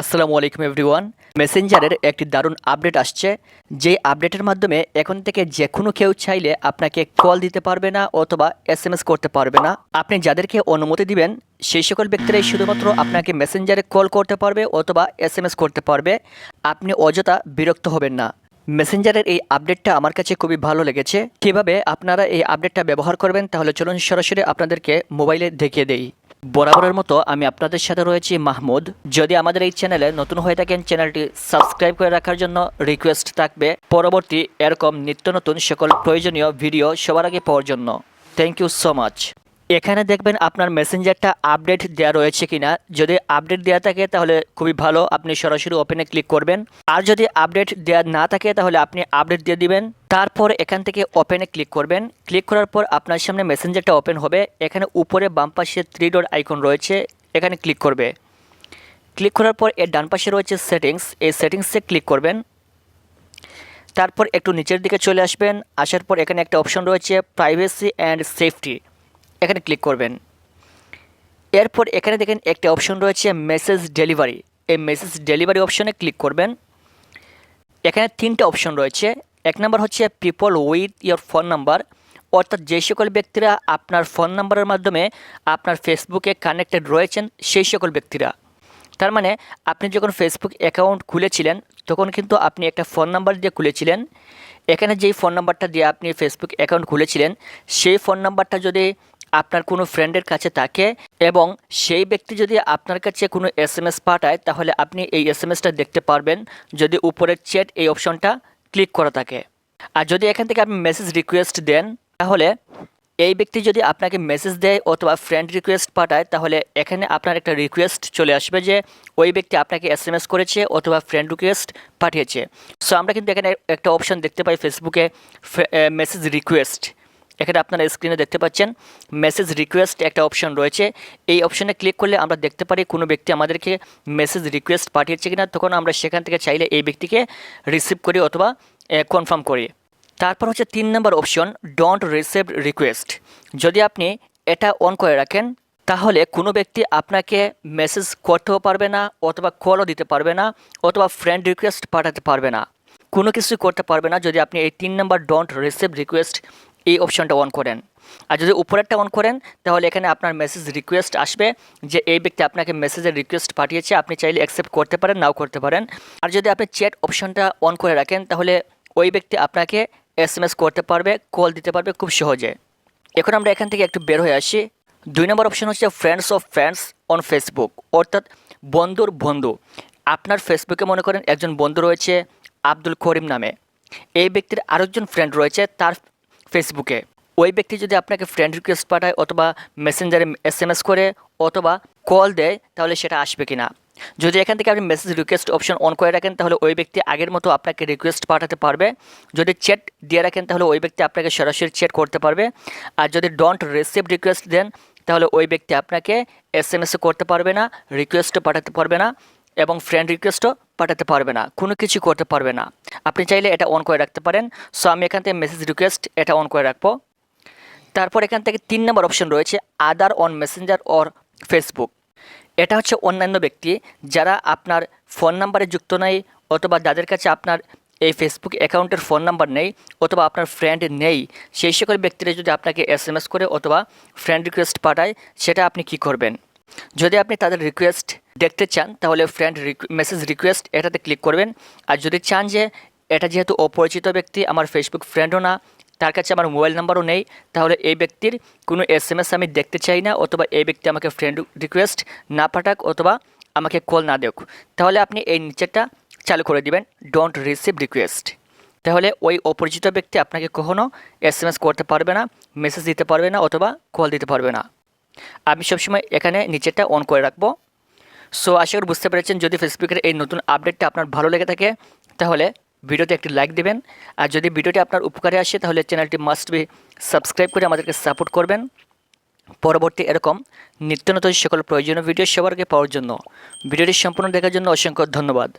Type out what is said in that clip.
আসসালামু আলাইকুম এভরিওয়ান। মেসেঞ্জারের একটি দারুণ আপডেট আসছে। যে আপডেটের মাধ্যমে এখন থেকে যে কোনো কেউ চাইলে আপনাকে কল দিতে পারবে না অথবা এস করতে পারবে না। আপনি যাদেরকে অনুমতি দিবেন, সেই সকল ব্যক্তিরাই শুধুমাত্র আপনাকে মেসেঞ্জারে কল করতে পারবে অথবা এস করতে পারবে। আপনি অযথা বিরক্ত হবেন না। মেসেঞ্জারের এই আপডেটটা আমার কাছে খুবই ভালো লেগেছে। কীভাবে আপনারা এই আপডেটটা ব্যবহার করবেন, তাহলে চলুন সরাসরি আপনাদেরকে মোবাইলে দেখিয়ে দেই। বরাবরের মতো আমি আপনাদের সাথে রয়েছি মাহমুদ। যদি আমাদের এই চ্যানেলে নতুন হয়ে থাকেন, চ্যানেলটি সাবস্ক্রাইব করে রাখার জন্য রিকোয়েস্ট থাকবে। পরবর্তী এরকম নিত্য নতুন সকল প্রয়োজনীয় ভিডিও সবার আগে পাওয়ার জন্য। থ্যাংক ইউ সো মাচ এখানে দেখবেন আপনার মেসেঞ্জারটা আপডেট দেওয়া রয়েছে কিনা। যদি আপডেট দেওয়া থাকে, তাহলে খুবই ভালো। আপনি সরাসরি ওপেনে ক্লিক করবেন। আর যদি আপডেট দেওয়া না থাকে, তাহলে আপনি আপডেট দিয়ে দিবেন। তারপর এখান থেকে ওপেনে ক্লিক করবেন। ক্লিক করার পর আপনার সামনে মেসেঞ্জারটা ওপেন হবে। এখানে উপরে বাম পাশে থ্রি ডট আইকন রয়েছে। এখানে ক্লিক করবে। ক্লিক করার পর এর ডান পাশে রয়েছে সেটিংস এই সেটিংসে ক্লিক করবেন। তারপর একটু নিচের দিকে চলে আসবেন। আসার পর এখানে একটা অপশন রয়েছে প্রাইভেসি অ্যান্ড সেফটি এখানে ক্লিক করবেন। এরপর এখানে দেখেন একটা অপশন রয়েছে মেসেজ ডেলিভারি এই মেসেজ ডেলিভারি অপশনে ক্লিক করবেন। এখানে তিনটে অপশন রয়েছে। এক নম্বর হচ্ছে people with your phone number অর্থাৎ যে সকল ব্যক্তিরা আপনার ফোন নাম্বারের মাধ্যমে আপনার ফেসবুকে কানেক্টেড রয়েছেন, সেই সকল ব্যক্তিরা। তার মানে আপনি যখন ফেসবুক অ্যাকাউন্ট খুলেছিলেন, তখন কিন্তু আপনি একটা ফোন নাম্বার দিয়ে খুলেছিলেন। এখানে যেই ফোন নাম্বারটা দিয়ে আপনি ফেসবুক অ্যাকাউন্ট খুলেছিলেন, সেই ফোন নাম্বারটা যদি আপনার কোনো ফ্রেন্ডের কাছে থাকে এবং সেই ব্যক্তি যদি আপনার কাছে কোনো এস এম এস পাঠায়, তাহলে আপনি এই এস এম এসটা দেখতে পারবেন। যদি উপরের চ্যাট এই অপশনটা ক্লিক করা থাকে। আর যদি এখান থেকে আপনি মেসেজ রিকোয়েস্ট দেন, তাহলে এই ব্যক্তি যদি আপনাকে মেসেজ দেয় অথবা ফ্রেন্ড রিকোয়েস্ট পাঠায়, তাহলে এখানে আপনার একটা রিকোয়েস্ট চলে আসবে যে ওই ব্যক্তি আপনাকে এস এম এস করেছে অথবা ফ্রেন্ড রিকোয়েস্ট পাঠিয়েছে। সো আমরা কিন্তু এখানে একটা অপশন দেখতে পাই ফেসবুকে মেসেজ রিকোয়েস্ট এখানে আপনারা স্ক্রিনে দেখতে পাচ্ছেন মেসেজ রিকোয়েস্ট একটা অপশন রয়েছে। এই অপশনে ক্লিক করলে আমরা দেখতে পারি কোনো ব্যক্তি আমাদেরকে মেসেজ রিকোয়েস্ট পাঠিয়েছে কিনা, তখন আমরা সেখান থেকে চাইলে এই ব্যক্তিকে রিসিভ করি অথবা কনফার্ম করি। তারপর হচ্ছে তিন নম্বর অপশন ডোন্ট রিসিভ রিকোয়েস্ট যদি আপনি এটা অন করে রাখেন, তাহলে কোনো ব্যক্তি আপনাকে মেসেজ করতেও পারবে না, অথবা কলও দিতে পারবে না, অথবা ফ্রেন্ড রিকোয়েস্ট পাঠাতে পারবে না। কোনো কিছু করতে পারবে না যদি আপনি এই তিন নম্বর ডোন্ট রিসিভ রিকোয়েস্ট এই অপশনটা অন করেন। আর যদি উপরেরটা অন করেন, তাহলে এখানে আপনার মেসেজ রিকোয়েস্ট আসবে যে এই ব্যক্তি আপনাকে মেসেজের রিকোয়েস্ট পাঠিয়েছে, আপনি চাইলে অ্যাকসেপ্ট করতে পারেন, নাও করতে পারেন। আর যদি আপনি চ্যাট অপশনটা অন করে রাখেন, তাহলে ওই ব্যক্তি আপনাকে এস করতে পারবে কল দিতে পারবে খুব সহজে। এখন আমরা এখান থেকে একটু বের হয়ে আসি। দুই নম্বর অপশন হচ্ছে friends of friends on Facebook অর্থাৎ বন্ধুর বন্ধু। আপনার ফেসবুকে মনে করেন একজন বন্ধু রয়েছে, আব্দুল করিম নামে। এই ব্যক্তির আরেকজন ফ্রেন্ড রয়েছে, তার ফেসবুকে ওই ব্যক্তি যদি আপনাকে ফ্রেন্ড রিকোয়েস্ট পাঠায় অথবা মেসেঞ্জারে এস এম এস করে অথবা কল দেয়, তাহলে সেটা আসবে কি না যদি এখান থেকে আপনি মেসেজ রিকোয়েস্ট অপশন অন করে রাখেন, তাহলে ওই ব্যক্তি আগের মতো আপনাকে রিকোয়েস্ট পাঠাতে পারবে। যদি চ্যাট দিয়ে রাখেন, তাহলে ওই ব্যক্তি আপনাকে সরাসরি চ্যাট করতে পারবে। আর যদি ডোন্ট রিসিভ রিকোয়েস্ট দেন, তাহলে ওই ব্যক্তি আপনাকে এস এম এসও করতে পারবে না রিকোয়েস্টও পাঠাতে পারবে না এবং ফ্রেন্ড রিকোয়েস্টও পাঠাতে পারবে না, কোনো কিছু করতে পারবে না। আপনি চাইলে এটা অন করে রাখতে পারেন। সো আমি এখান থেকে মেসেজ রিকোয়েস্ট এটা অন করে রাখব। তারপর এখান থেকে তিন নম্বর অপশন রয়েছে other on Messenger or Facebook এটা হচ্ছে অন্যান্য ব্যক্তি যারা আপনার ফোন নাম্বারে যুক্ত নেই, অথবা যাদের কাছে আপনার এই ফেসবুক অ্যাকাউন্টের ফোন নাম্বার নেই, অথবা আপনার ফ্রেন্ড নেই, সেই সকল ব্যক্তিরা যদি আপনাকে এস এম এস করে অথবা ফ্রেন্ড রিকোয়েস্ট পাঠায়, সেটা আপনি কি করবেন? যদি আপনি তাদের রিকোয়েস্ট দেখতে চান, তাহলে ফ্রেন্ড মেসেজ রিকোয়েস্ট এটাতে ক্লিক করবেন। আর যদি চান যে এটা যেহেতু অপরিচিত ব্যক্তি, আমার ফেসবুক ফ্রেন্ডও না, তার কাছে আমার মোবাইল নাম্বারও নেই, তাহলে এই ব্যক্তির কোনো এস এম এস আমি দেখতে চাই না, অথবা এই ব্যক্তি আমাকে ফ্রেন্ড রিকোয়েস্ট না পাঠাক, অথবা আমাকে কল না দেখ তাহলে আপনি এই নিচেরটা চালু করে দিবেন ডোন্ট রিসিভ রিকোয়েস্ট তাহলে ওই অপরিচিত ব্যক্তি আপনাকে কখনও এস এম এস করতে পারবে না মেসেজ দিতে পারবে না, অথবা কল দিতে পারবে না। আমি সবসময় এখানে নিচেরটা অন করে রাখব। সো আশা করি বুঝতে পেরেছেন, যদি ফেসবুকের এই নতুন আপডেটটা আপনার ভালো লেগে থাকে, তাহলে ভিডিওতে একটি লাইক দেবেন। আর যদি ভিডিওটি আপনার উপকারে আসে, তাহলে চ্যানেলটি মাস্ট বি সাবস্ক্রাইব করে আমাদেরকে সাপোর্ট করবেন। পরবর্তী এরকম নিত্য নতুন সকল প্রয়োজনীয় ভিডিও সবারকে পাওয়ার জন্য। ভিডিওটি সম্পূর্ণ দেখার জন্য অসংখ্য ধন্যবাদ।